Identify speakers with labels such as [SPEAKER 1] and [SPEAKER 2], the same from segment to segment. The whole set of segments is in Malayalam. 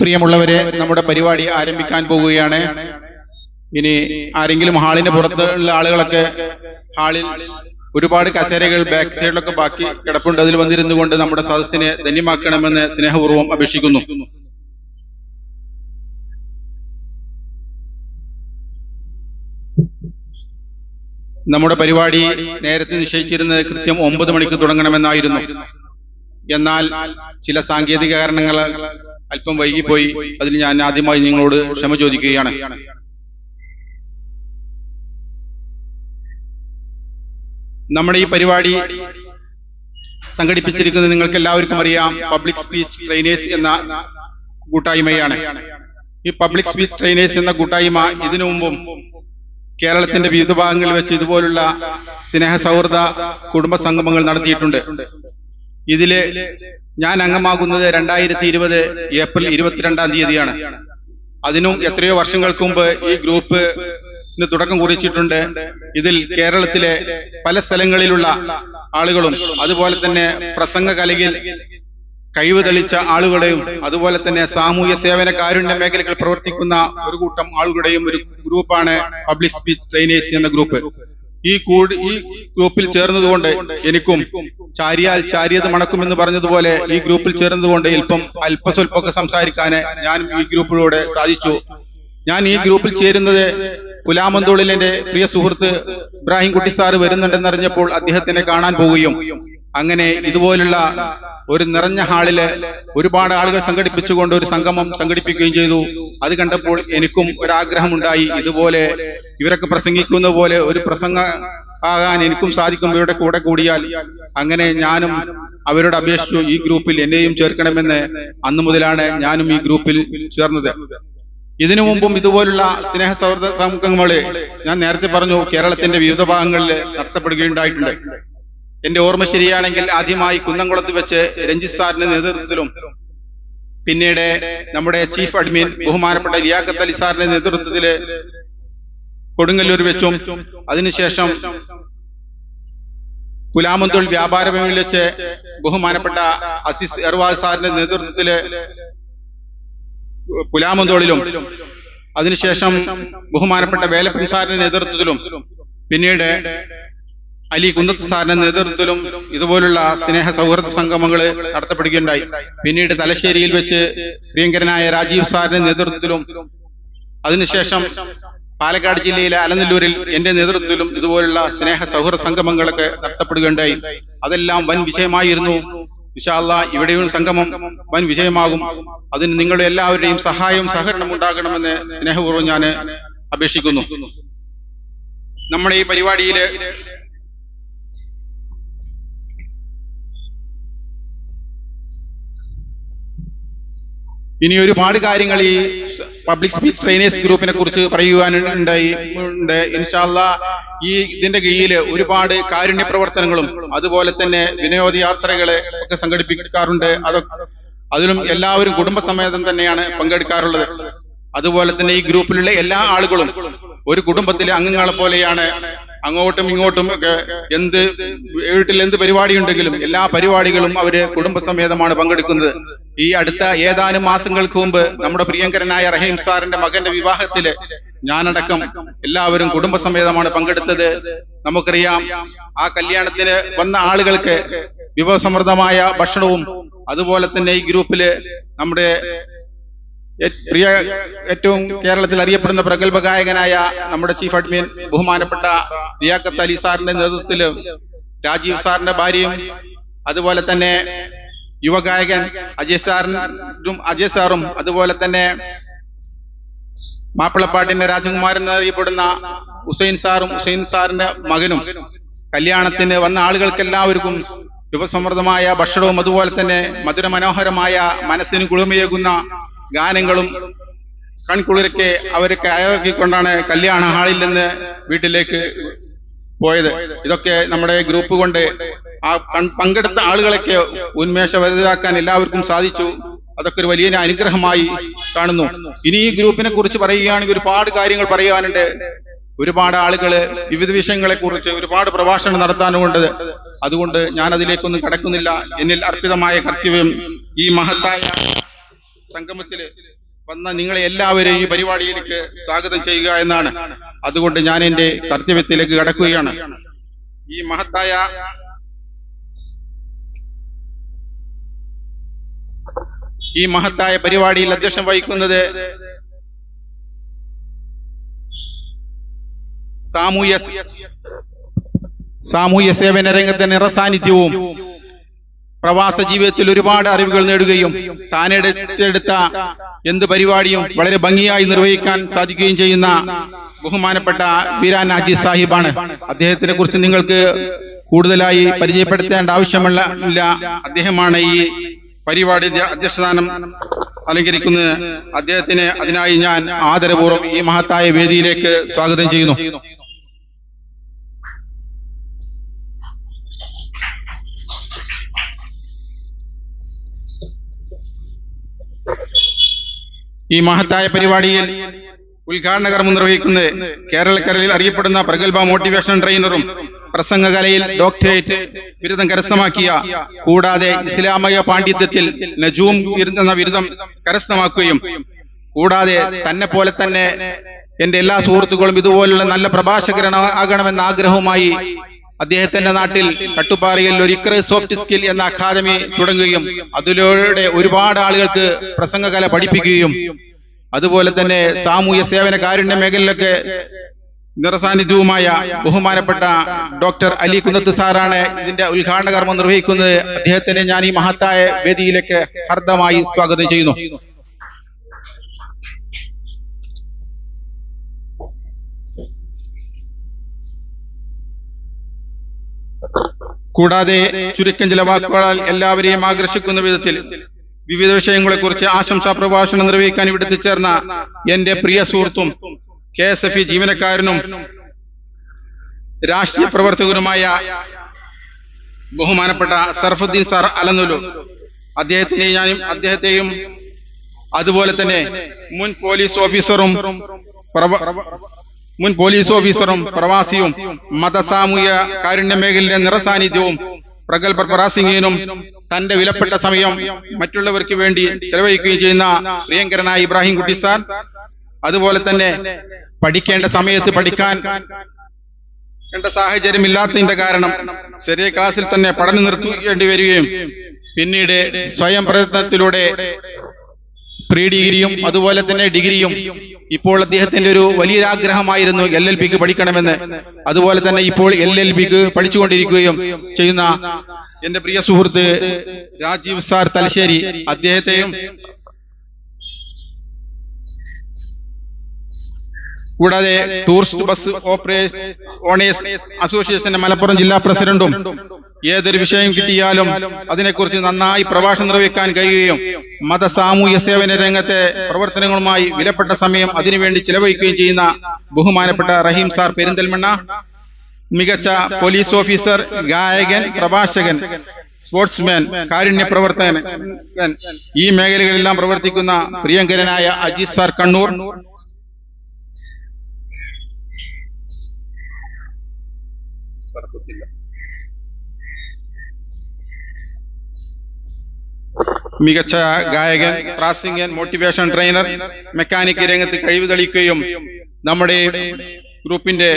[SPEAKER 1] പ്രിയമുള്ളവരെ നമ്മുടെ പരിപാടി ആരംഭിക്കാൻ പോവുകയാണ്. ഇനി ആരെങ്കിലും ഹാളിന് പുറത്തുള്ള ആളുകളൊക്കെ ഹാളിൽ ഒരുപാട് കസേരകൾ ബാക്ക് സൈഡിലൊക്കെ ബാക്കി കിടപ്പുണ്ട്. അതിൽ വന്നിരുന്നു കൊണ്ട് നമ്മുടെ സദസ്സിനെ ധന്യമാക്കണമെന്ന് സ്നേഹപൂർവം അപേക്ഷിക്കുന്നു. നമ്മുടെ പരിപാടി നേരത്തെ നിശ്ചയിച്ചിരുന്നത് കൃത്യം ഒമ്പത് മണിക്ക് തുടങ്ങണമെന്നായിരുന്നു. എന്നാൽ ചില സാങ്കേതിക കാരണങ്ങൾ അല്പം വൈകിപ്പോയി അതിൽ ഞാൻ ആദ്യമായി നിങ്ങളോട് ക്ഷമ ചോദിക്കുകയാണ്. നമ്മുടെ ഈ പരിപാടി സംഘടിപ്പിച്ചിരിക്കുന്നത് നിങ്ങൾക്ക് എല്ലാവർക്കും അറിയാം. പബ്ലിക് സ്പീച്ച് ട്രെയിനേഴ്സ് എന്ന കൂട്ടായ്മയാണ്. ഈ പബ്ലിക് സ്പീച്ച് ട്രെയിനേഴ്സ് എന്ന കൂട്ടായ്മ ഇതിനു മുമ്പും കേരളത്തിന്റെ വിവിധ ഭാഗങ്ങളിൽ വെച്ച് ഇതുപോലുള്ള സ്നേഹ സൗഹൃദ കുടുംബ സംഗമങ്ങൾ നടത്തിയിട്ടുണ്ട്. ഇതിൽ ഞാൻ അംഗമാകുന്നത് രണ്ടായിരത്തി ഇരുപത് ഏപ്രിൽ ഇരുപത്തിരണ്ടാം തീയതിയാണ്. അതിനും എത്രയോ വർഷങ്ങൾക്ക് മുമ്പ് ഈ ഗ്രൂപ്പ് തുടക്കം കുറിച്ചിട്ടുണ്ട്. ഇതിൽ കേരളത്തിലെ പല സ്ഥലങ്ങളിലുള്ള ആളുകളും അതുപോലെ തന്നെ പ്രസംഗ കലയിൽ കഴിവ് തെളിച്ച ആളുകളെയും അതുപോലെ തന്നെ സാമൂഹ്യ സേവന കാരുണ്യ മേഖലകൾ പ്രവർത്തിക്കുന്ന ഒരു കൂട്ടം ആളുകളുടെയും ഒരു ഗ്രൂപ്പാണ് പബ്ലിക് സ്പീച്ച് ട്രെയിനേഴ്സ് എന്ന ഗ്രൂപ്പ്. ഈ കൂടി ഈ ഗ്രൂപ്പിൽ ചേർന്നതുകൊണ്ട് എനിക്കും ചാരിയാൽ ചാരിയത് മണക്കുമെന്ന് പറഞ്ഞതുപോലെ ഈ ഗ്രൂപ്പിൽ ചേർന്നതുകൊണ്ട് അല്പം അല്പസ്വല്പമൊക്കെ സംസാരിക്കാൻ ഞാൻ ഈ ഗ്രൂപ്പിലൂടെ സാധിച്ചു. ഞാൻ ഈ ഗ്രൂപ്പിൽ ചേരുന്നത് പുലാമന്തോളിൽ എന്റെ പ്രിയ സുഹൃത്ത് ഇബ്രാഹിം കുട്ടി സാറ് വരുന്നുണ്ടെന്നറിഞ്ഞപ്പോൾ അദ്ദേഹത്തിനെ കാണാൻ പോവുകയും അങ്ങനെ ഇതുപോലുള്ള ഒരു നിറഞ്ഞ ഹാളിൽ ഒരുപാട് ആളുകൾ സംഘടിപ്പിച്ചുകൊണ്ട് ഒരു സംഗമം സംഘടിപ്പിക്കുകയും ചെയ്തു. അത് കണ്ടപ്പോൾ എനിക്കും ഒരാഗ്രഹമുണ്ടായി. ഇതുപോലെ ഇവരൊക്കെ പ്രസംഗിക്കുന്ന പോലെ ഒരു പ്രസംഗ ആകാൻ എനിക്കും സാധിക്കും. ഇവരുടെ കൂടെ കൂടിയാൽ അങ്ങനെ ഞാനും അവരോട് അപേക്ഷിച്ചു ഈ ഗ്രൂപ്പിൽ എന്നെയും ചേർക്കണമെന്ന് അന്നു മുതലാണ് ഞാനും ഈ ഗ്രൂപ്പിൽ ചേർന്നത്. ഇതിനു മുമ്പും ഇതുപോലുള്ള സ്നേഹ സൗഹൃദ സമൂഹങ്ങൾ ഞാൻ നേരത്തെ പറഞ്ഞു കേരളത്തിന്റെ വിവിധ ഭാഗങ്ങളിൽ നടത്തപ്പെടുകയുണ്ടായിട്ടുണ്ട്. എന്റെ ഓർമ്മ ശരിയാണെങ്കിൽ ആദ്യമായി കുന്നംകുളത്ത് വെച്ച് രഞ്ജിത് സാറിന്റെ നേതൃത്വത്തിലും പിന്നീട് നമ്മുടെ ചീഫ് അഡ്മിൻ ബഹുമാനപ്പെട്ട ലിയാഖത്ത് അലി സാറിന്റെ നേതൃത്വത്തിൽ കൊടുങ്ങല്ലൂർ വെച്ചും അതിനുശേഷം കുലാമന്തുൽ വ്യാപാര ഭവനിൽ വെച്ച് ബഹുമാനപ്പെട്ട അസിസ് എർവാസ് സാറിന്റെ നേതൃത്വത്തിൽ പുലാമന്തോളിലും അതിനുശേഷം ബഹുമാനപ്പെട്ട വേലപ്പൻ സാറിന്റെ നേതൃത്വത്തിലും പിന്നീട് അലി കുന്നത്ത് സാറിന്റെ നേതൃത്വത്തിലും ഇതുപോലുള്ള സ്നേഹ സൗഹൃദ സംഗമങ്ങൾ നടത്തപ്പെടുകയുണ്ടായി. പിന്നീട് തലശ്ശേരിയിൽ വെച്ച് പ്രിയങ്കരനായ രാജീവ് സാറിന്റെ നേതൃത്വത്തിലും അതിനുശേഷം പാലക്കാട് ജില്ലയിലെ അലനല്ലൂരിൽ എന്റെ നേതൃത്വത്തിലും ഇതുപോലുള്ള സ്നേഹ സൗഹൃദ സംഗമങ്ങളൊക്കെ നടത്തപ്പെടുകയുണ്ടായി. അതെല്ലാം വൻ വിജയമായിരുന്നു. വിശാല ഇവിടെയും സംഗമം വൻ വിജയമാകും. അതിന് നിങ്ങളുടെ എല്ലാവരുടെയും സഹായവും സഹകരണം ഉണ്ടാകണമെന്ന് സ്നേഹപൂർവം ഞാൻ അപേക്ഷിക്കുന്നു. നമ്മുടെ ഈ പരിപാടിയിൽ ഇനി ഒരുപാട് കാര്യങ്ങൾ ഈ പബ്ലിക് സ്പീച്ച് ട്രെയിനേഴ്സ് ഗ്രൂപ്പിനെ കുറിച്ച് പറയുവാനുണ്ടായി ഉണ്ട്. ഇൻഷാല്ല ഈ ഇതിന്റെ കീഴിൽ ഒരുപാട് കാരുണ്യ പ്രവർത്തനങ്ങളും അതുപോലെ തന്നെ വിനോദയാത്രകളെ ഒക്കെ സംഘടിപ്പിക്കാറുണ്ട്. അതൊക്കെ അതിലും എല്ലാവരും കുടുംബസമേതം തന്നെയാണ് പങ്കെടുക്കാറുള്ളത്. അതുപോലെ തന്നെ ഈ ഗ്രൂപ്പിലുള്ള എല്ലാ ആളുകളും ഒരു കുടുംബത്തിലെ അംഗങ്ങളെ പോലെയാണ് അങ്ങോട്ടും ഇങ്ങോട്ടും ഒക്കെ എന്ത് വീട്ടിൽ എന്ത് പരിപാടി ഉണ്ടെങ്കിലും എല്ലാ പരിപാടികളും അവർ കുടുംബസമേതമാണ് പങ്കെടുക്കുന്നത്. ഈ അടുത്ത ഏതാനും മാസങ്ങൾക്ക് മുമ്പ് നമ്മുടെ പ്രിയങ്കരനായ റഹീം സാറിന്റെ മകന്റെ വിവാഹത്തിൽ ഞാനടക്കം എല്ലാവരും കുടുംബസമേതമാണ് പങ്കെടുത്തത്. നമുക്കറിയാം ആ കല്യാണത്തിന് വന്ന ആളുകൾക്ക് വിഭവസമൃദ്ധമായ ഭക്ഷണവും അതുപോലെ തന്നെ ഈ ഗ്രൂപ്പിൽ നമ്മുടെ പ്രിയ ഏറ്റവും കേരളത്തിൽ അറിയപ്പെടുന്ന പ്രഗത്ഭ ഗായകനായ നമ്മുടെ ചീഫ് അഡ്മിൻ ബഹുമാനപ്പെട്ട റിയാഖത്ത് അലി സാറിന്റെ നേതൃത്വത്തിലും രാജീവ് സാറിന്റെ ഭാര്യയും അതുപോലെ തന്നെ യുവഗായകൻ അജയ് സാറിനും അജയ് സാറും അതുപോലെ തന്നെ മാപ്പിളപ്പാട്ടിന്റെ രാജകുമാരൻ എന്നറിയപ്പെടുന്ന ഹുസൈൻ സാറും ഹുസൈൻ സാറിന്റെ മകനും കല്യാണത്തിന് വന്ന ആളുകൾക്ക് എല്ലാവർക്കും യുവസമൃദ്ധമായ ഭക്ഷണവും അതുപോലെ തന്നെ മധുരമനോഹരമായ മനസ്സിന് കുളിമയേകുന്ന ഗാനങ്ങളും കൺകുളിരൊക്കെ അവരെ കയർക്കിക്കൊണ്ടാണ് കല്യാണ ഹാളിൽ നിന്ന് വീട്ടിലേക്ക് പോയത്. ഇതൊക്കെ നമ്മുടെ ഗ്രൂപ്പ് കൊണ്ട് ആ പങ്കെടുത്ത ആളുകളൊക്കെ ഉന്മേഷവരിതരാക്കാൻ എല്ലാവർക്കും സാധിച്ചു. അതൊക്കെ ഒരു വലിയ അനുഗ്രഹമായി കാണുന്നു. ഇനി ഈ ഗ്രൂപ്പിനെ കുറിച്ച് പറയുകയാണെങ്കിൽ ഒരുപാട് കാര്യങ്ങൾ പറയാനുണ്ട് ഒരുപാട് ആളുകൾ വിവിധ വിഷയങ്ങളെ കുറിച്ച് ഒരുപാട് പ്രഭാഷണം നടത്താനുമുണ്ട്. അതുകൊണ്ട് ഞാൻ അതിലേക്കൊന്നും കടക്കുന്നില്ല. എന്നിൽ അർപ്പിതമായ കർത്തവ്യം ഈ മഹത്തായ സംഗമത്തിൽ വന്ന നിങ്ങളെ എല്ലാവരെയും ഈ പരിപാടിയിലേക്ക് സ്വാഗതം ചെയ്യുക എന്നാണ്. അതുകൊണ്ട് ഞാൻ എന്റെ കർത്തവ്യത്തിലേക്ക് കടക്കുകയാണ്. ഈ മഹത്തായ ഈ മഹത്തായ പരിപാടിയിൽ അധ്യക്ഷം വഹിക്കുന്നത് സാമൂഹ്യ സാമൂഹ്യ സേവന രംഗത്തെ നിറസാന്നിധ്യവും പ്രവാസ ജീവിതത്തിൽ ഒരുപാട് അറിവുകൾ നേടുകയും താൻ എടുത്തെടുത്ത എന്ത് പരിപാടിയും വളരെ ഭംഗിയായി നിർവഹിക്കാൻ സാധിക്കുകയും ചെയ്യുന്ന ബഹുമാനപ്പെട്ട ബീരാൻ നാജി സാഹിബാണ്. അദ്ദേഹത്തിനെ കുറിച്ച് നിങ്ങൾക്ക് കൂടുതലായി പരിചയപ്പെടുത്തേണ്ട ആവശ്യമില്ല ഇല്ല. അദ്ദേഹമാണ് ഈ പരിപാടി അധ്യക്ഷസ്ഥാനം അലങ്കരിക്കുന്നത്. അദ്ദേഹത്തിന് അതിനായി ഞാൻ ആദരപൂർവം ഈ മഹത്തായ വേദിയിലേക്ക് സ്വാഗതം ചെയ്യുന്നു. ഈ മഹത്തായ പരിപാടിയിൽ ഉദ്ഘാടന കർമ്മം നിർവഹിക്കുന്നത് കേരളക്കരയിൽ അറിയപ്പെടുന്ന പ്രഗത്ഭ മോട്ടിവേഷൻ ട്രെയിനറും പ്രസംഗകലയിൽ ഡോക്ടറേറ്റ് ബിരുദം കരസ്ഥമാക്കിയ കൂടാതെ ഇസ്ലാമിക പാണ്ഡിത്യത്തിൽ നജൂം എന്ന ബിരുദം കരസ്ഥമാക്കുകയും കൂടാതെ തന്നെ പോലെ തന്നെ എന്റെ എല്ലാ സുഹൃത്തുക്കളും ഇതുപോലുള്ള നല്ല പ്രഭാഷകരനാകണമെന്ന ആഗ്രഹവുമായി അദ്ദേഹത്തിന്റെ നാട്ടിൽ കട്ടുപാറയിൽ ഒരു ഇക്ര സോഫ്റ്റ് സ്കിൽ എന്ന അക്കാദമി തുടങ്ങുകയും അതിലൂടെ ഒരുപാട് ആളുകൾക്ക് പ്രസംഗകല പഠിപ്പിക്കുകയും അതുപോലെ തന്നെ സാമൂഹ്യ സേവന കാരുണ്യ മേഖലയിലൊക്കെ നിറസാന്നിധ്യവുമായ ബഹുമാനപ്പെട്ട ഡോക്ടർ അലി കുന്നത്ത് സാറാണ് ഇതിന്റെ ഉദ്ഘാടന കർമ്മം നിർവഹിക്കുന്നത്. അദ്ദേഹത്തിന് ഞാൻ ഈ മഹത്തായ വേദിയിലേക്ക് ഹർദ്ദമായി സ്വാഗതം ചെയ്യുന്നു. കൂടാതെ ചുരുക്കം ചില വാക്കുകളാൽ എല്ലാവരെയും ആകർഷിക്കുന്ന വിധത്തിൽ വിവിധ വിഷയങ്ങളെക്കുറിച്ച് ആശംസാ പ്രഭാഷണം നിർവഹിക്കാൻ ഇവിടെ ചേർന്ന എന്റെ പ്രിയ സുഹൃത്തും കെ എസ് എഫ് ഇ ജീവനക്കാരനും രാഷ്ട്രീയ പ്രവർത്തകനുമായ ബഹുമാനപ്പെട്ട സർഫുദ്ദീൻ സാർ അലനുലു. അദ്ദേഹത്തിനെ ഞാനും അദ്ദേഹത്തെയും അതുപോലെ തന്നെ മുൻ പോലീസ് ഓഫീസറും മുൻ പോലീസ് ഓഫീസറും പ്രവാസിയും മതസാമൂഹ്യ കാരുണ്യ മേഖലയിലെ നിറസാന്നിധ്യവും പ്രഗത്ഭർ പ്രാസിംഗിയനും തന്റെ വിലപ്പെട്ട സമയം മറ്റുള്ളവർക്ക് വേണ്ടി ചെലവഴിക്കുകയും ചെയ്യുന്ന പ്രിയങ്കരനായ ഇബ്രാഹിം കുട്ടി സാർ അതുപോലെ തന്നെ പഠിക്കേണ്ട സമയത്ത് പഠിക്കാൻ വേണ്ട സാഹചര്യം ഇല്ലാത്തതിന്റെ കാരണം ചെറിയ ക്ലാസ്സിൽ തന്നെ പഠനം നിർത്തേണ്ടി വരികയും പിന്നീട് സ്വയം പ്രയത്നത്തിലൂടെ പ്രീ ഡിഗ്രിയും അതുപോലെ തന്നെ ഡിഗ്രിയും ഇപ്പോൾ അദ്ദേഹത്തിന്റെ ഒരു വലിയൊരാഗ്രഹമായിരുന്നു എൽ എൽ ബിക്ക് പഠിക്കണമെന്ന്. അതുപോലെ തന്നെ ഇപ്പോൾ എൽ എൽ ബിക്ക് പഠിച്ചുകൊണ്ടിരിക്കുകയും ചെയ്യുന്ന എന്റെ പ്രിയ സുഹൃത്ത് രാജീവ് സാർ തലശ്ശേരി അദ്ദേഹത്തെയും കൂടാതെ ടൂറിസ്റ്റ് ബസ് ഓപ്പറേഷൻ ഓണേഴ്സ് അസോസിയേഷന്റെ മലപ്പുറം ജില്ലാ പ്രസിഡന്റും ഏതൊരു വിഷയം കിട്ടിയാലും അതിനെക്കുറിച്ച് നന്നായി പ്രഭാഷണം നിർവഹിക്കാൻ കഴിയുകയും മത സാമൂഹ്യ സേവന രംഗത്തെ പ്രവർത്തനങ്ങളുമായി വിലപ്പെട്ട സമയം അതിനുവേണ്ടി ചിലവഴിക്കുകയും ചെയ്യുന്ന ബഹുമാനപ്പെട്ട റഹീം സാർ പെരിന്തൽമണ്ണ മികച്ച പോലീസ് ഓഫീസർ ഗായകൻ പ്രഭാഷകൻ സ്പോർട്സ്മാൻ കാരുണ്യ പ്രവർത്തകൻ ഈ മേഖലകളിലെല്ലാം പ്രവർത്തിക്കുന്ന പ്രിയങ്കരനായ അജിത് സാർ കണ്ണൂർ മികച്ച ഗായകൻ പ്രാസിംഗൻ മോട്ടിവേഷൻ ട്രെയിനർ മെക്കാനിക് രംഗത്ത് കഴിവ് തെളിയിക്കുകയും നമ്മുടെ ഗ്രൂപ്പിന്റെ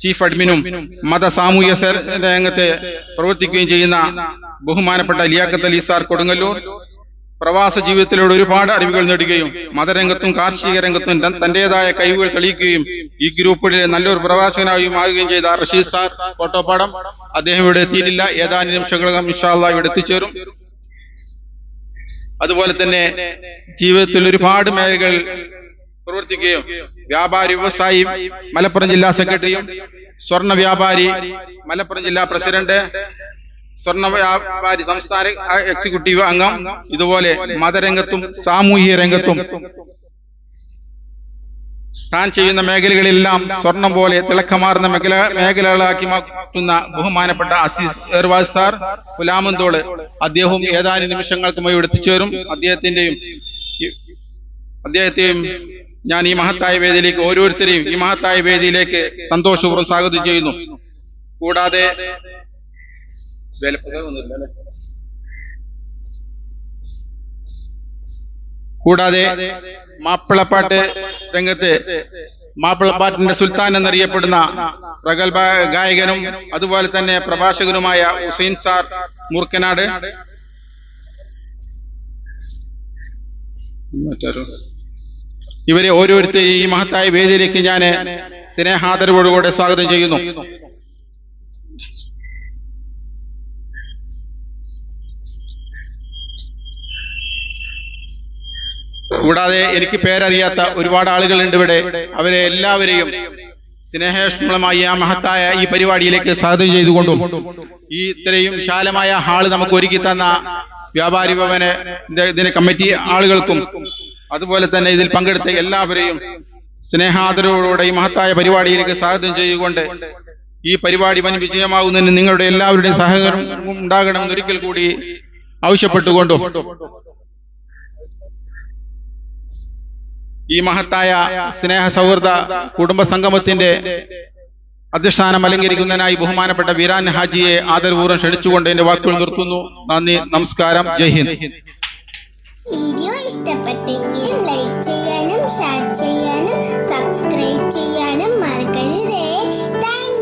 [SPEAKER 1] ചീഫ് അഡ്മിനും മത സാമൂഹ്യ രംഗത്ത് പ്രവർത്തിക്കുകയും ചെയ്യുന്ന ബഹുമാനപ്പെട്ട ലിയാഖത്ത് അലി സാർ കൊടുങ്ങല്ലൂർ പ്രവാസ ജീവിതത്തിലൂടെ ഒരുപാട് അറിവുകൾ നേടുകയും മതരംഗത്തും കാർഷിക രംഗത്തും തന്റേതായ കഴിവുകൾ തെളിയിക്കുകയും ഈ ഗ്രൂപ്പിലെ നല്ലൊരു പ്രവാസകനായും മാറുകയും ചെയ്ത റഷീദ് സാർ കോട്ടോപ്പാടം അദ്ദേഹം ഇവിടെ എത്തിയിട്ടില്ല. ഏതാനും നിമിഷങ്ങളകം ഇൻഷാല്ല ഇവിടെ എത്തിച്ചേരും. അതുപോലെ തന്നെ ജീവിതത്തിൽ ഒരുപാട് മേഖലകൾ പ്രവർത്തിക്കുകയും വ്യാപാരി വ്യവസായി മലപ്പുറം ജില്ലാ സെക്രട്ടറിയും സ്വർണ വ്യാപാരി മലപ്പുറം ജില്ലാ പ്രസിഡന്റ് സ്വർണ വ്യാപാരി സംസ്ഥാന എക്സിക്യൂട്ടീവ് അംഗം ഇതുപോലെ മതരംഗത്തും സാമൂഹിക രംഗത്തും താൻ ചെയ്യുന്ന മേഖലകളിലെല്ലാം സ്വർണം പോലെ തിളക്കമാർന്ന മേഖല മേഖലകളാക്കി മാറ്റുന്ന ബഹുമാനപ്പെട്ട അസീസ് ഏർവാസ് സാർ ഗുലാമന്തോൾ അദ്ദേഹവും ഏതാനും നിമിഷങ്ങൾക്ക് മുമ്പ് എത്തിച്ചേരും അദ്ദേഹത്തിന്റെയും അദ്ദേഹത്തെയും ഞാൻ ഈ മഹത്തായ വേദിയിലേക്ക് ഓരോരുത്തരെയും ഈ മഹത്തായ വേദിയിലേക്ക് സന്തോഷപൂർവം സ്വാഗതം ചെയ്യുന്നു കൂടാതെ? കൂടാതെ മാപ്പിളപ്പാട്ട് രംഗത്ത് മാപ്പിളപ്പാട്ടിന്റെ സുൽത്താൻ എന്നറിയപ്പെടുന്ന പ്രഗത്ഭ ഗായകനും അതുപോലെ തന്നെ പ്രഭാഷകനുമായ ഹുസൈൻ സാർ മുർക്കനാട്. ഇവരെ ഓരോരുത്തരെയും ഈ മഹത്തായ വേദിയിലേക്ക് ഞാൻ സ്നേഹാദരവോടുകൂടെ സ്വാഗതം ചെയ്യുന്നു. കൂടാതെ എനിക്ക് പേരറിയാത്ത ഒരുപാട് ആളുകളുണ്ട് ഇവിടെ. അവരെ എല്ലാവരെയും സ്നേഹോഷ്മളമായി ആ മഹത്തായ ഈ പരിപാടിയിലേക്ക് സ്വാഗതം ചെയ്തുകൊണ്ടും ഈ ഇത്രയും വിശാലമായ ഹാൾ നമുക്ക് ഒരുക്കി തന്ന വ്യാപാരി ഭവന് ഇതിന്റെ കമ്മിറ്റി ആളുകൾക്കും അതുപോലെ തന്നെ ഇതിൽ പങ്കെടുത്ത എല്ലാവരെയും സ്നേഹാദരവോടെ ഈ മഹത്തായ പരിപാടിയിലേക്ക് സ്വാഗതം ചെയ്തുകൊണ്ട് ഈ പരിപാടി വൻ വിജയമാകുന്നതിന് നിങ്ങളുടെ എല്ലാവരുടെയും സഹകരണം ഉണ്ടാകണമെന്ന് ഒരിക്കൽ കൂടി ആവശ്യപ്പെട്ടുകൊണ്ടും ഈ മഹത്തായ സ്നേഹ സൗഹൃദ കുടുംബ സംഗമത്തിന്റെ അധിഷ്ഠാനം അലങ്കരിക്കുന്നതിനായി ബഹുമാനപ്പെട്ട വീരാൻ ഹാജിയെ ആദരപൂർവം ക്ഷണിച്ചുകൊണ്ട് എന്റെ വാക്കുകൾ നിർത്തുന്നു. നന്ദി നമസ്കാരം ജയ് ഹിന്ദ്.
[SPEAKER 2] വീഡിയോ ഇഷ്ടപ്പെട്ടെങ്കിൽ ലൈക്ക് ചെയ്യാനും ഷെയർ ചെയ്യാനും സബ്സ്ക്രൈബ് ചെയ്യാനും മറക്കരുതേ. താങ്ക്